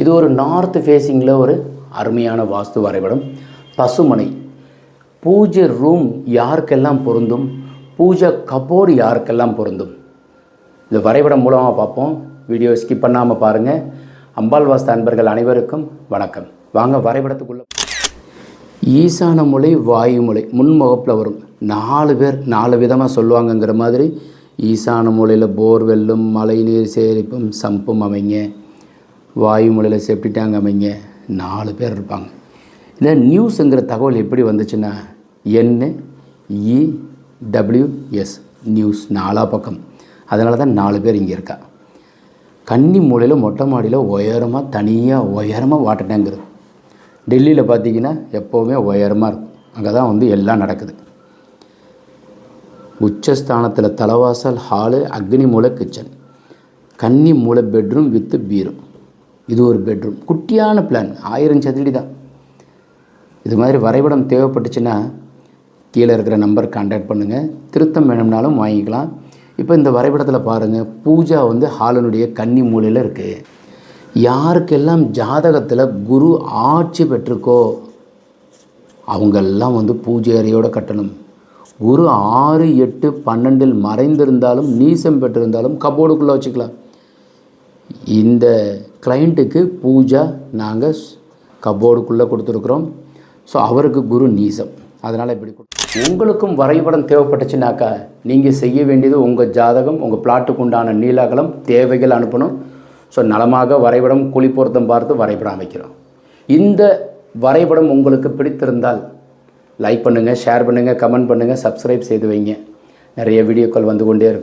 இது ஒரு நார்த் ஃபேஸிங்கில் ஒரு அருமையான வாஸ்து வரைபடம். பசுமனை பூஜை ரூம் யாருக்கெல்லாம் பொருந்தும்? பூஜை கபோர்டு யாருக்கெல்லாம் பொருந்தும்? இந்த வரைபடம் மூலமாக பார்ப்போம். வீடியோ ஸ்கிப் பண்ணாமல் பாருங்கள் அம்பாள் வாஸ்து அன்பர்கள் அனைவருக்கும் வணக்கம். வாங்க வரைபடத்துக்குள்ள ஈசான மொழி வாயு மொழி. முன்முகப்பில் வரும். நாலு பேர் நாலு விதமாக சொல்லுவாங்கங்கிற மாதிரி ஈசான மொழியில் போர்வெல்லும் மழைநீர் சேரிப்பும் சம்பும் அமைங்க. வாயு மூலையில் செப்டி டேங்க் அமைங்க. நாலு பேர் இருப்பாங்க. இந்த நியூஸுங்கிற தகவல் எப்படி வந்துச்சுன்னா என்னு டபிள்யூஎஸ் நியூஸ் நாலா பக்கம். அதனால தான் நாலு பேர் இங்கே இருக்கா. கன்னி மூலையில் மொட்டை மாடியில் உயரமாக தனியாக உயரமாக வாட்டர் டேங்க் இருக்குது டெல்லியில் பார்த்தீங்கன்னா எப்போவுமே உயரமாக இருக்கும். அங்கே தான் வந்து எல்லாம் நடக்குது. உச்சஸ்தானத்தில் தலைவாசல் ஹாலு அக்னி மூலை கிச்சன் கன்னி மூலை பெட்ரூம் வித்து பீரும் இது ஒரு பெட்ரூம் குட்டியான பிளான் ஆயிரம் சதுரடி தான். இது மாதிரி வரைபடம் தேவைப்பட்டுச்சுன்னா கீழே இருக்கிற நம்பர் கான்டாக்ட் பண்ணுங்கள் திருத்தம் வேணும்னாலும் வாங்கிக்கலாம். இப்போ இந்த வரைபடத்தில் பாருங்கள் பூஜா வந்து ஹாலனுடைய கன்னி மூலையில் இருக்குது யாருக்கெல்லாம் ஜாதகத்தில் குரு ஆட்சி பெற்றிருக்கோ அவங்கெல்லாம் வந்து பூஜை அறையோடு கட்டணும். குரு ஆறு எட்டு பன்னெண்டில் மறைந்திருந்தாலும் நீசம் பெற்றிருந்தாலும் கபோர்டுக்குள்ளே வச்சுக்கலாம். இந்த கிளைண்ட்டுக்கு பூஜா நாங்கள் கபோர்டுக்குள்ளே கொடுத்துருக்குறோம். ஸோ அவருக்கு குரு நீசம். அதனால் இப்படி உங்களுக்கும் வரைபடம் தேவைப்பட்டுச்சுனாக்கா நீங்கள் செய்ய வேண்டியது உங்கள் ஜாதகம் உங்கள் பிளாட்டுக்கு உண்டான நீலாகலம் தேவைகள் அனுப்பணும். ஸோ நலமாக வரைபடம் குழி பொருத்தம் பார்த்து வரைபடம் அமைக்கிறோம். இந்த வரைபடம் உங்களுக்கு பிடித்திருந்தால் லைக் பண்ணுங்கள் ஷேர் பண்ணுங்கள் கமெண்ட் பண்ணுங்கள் சப்ஸ்கிரைப் செய்து வைங்க. நிறைய வீடியோக்கள் வந்து கொண்டே இருக்கும்.